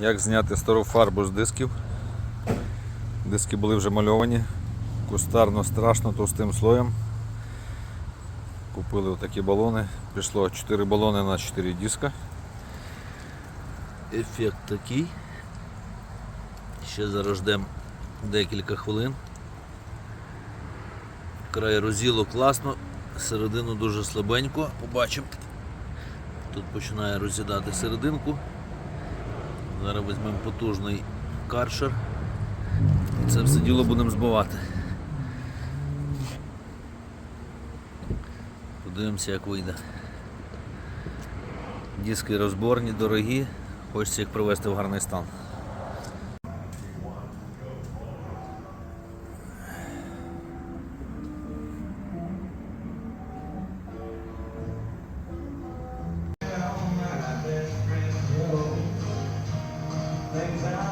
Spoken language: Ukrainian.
Як зняти стару фарбу з дисків. Диски були вже мальовані. Кустарно страшно товстим слоєм. Купили отакі балони. Пішло 4 балони на 4 диска. Ефект такий. Ще зараз ждемо декілька хвилин. Край розіло класно, середину дуже слабенько. Побачимо. Тут починає розідати серединку. Зараз візьмемо потужний каршер. І це все діло будемо збивати. Подивимося, як вийде. Диски розборні, дорогі. Хочеться їх привести в гарний стан. Things out.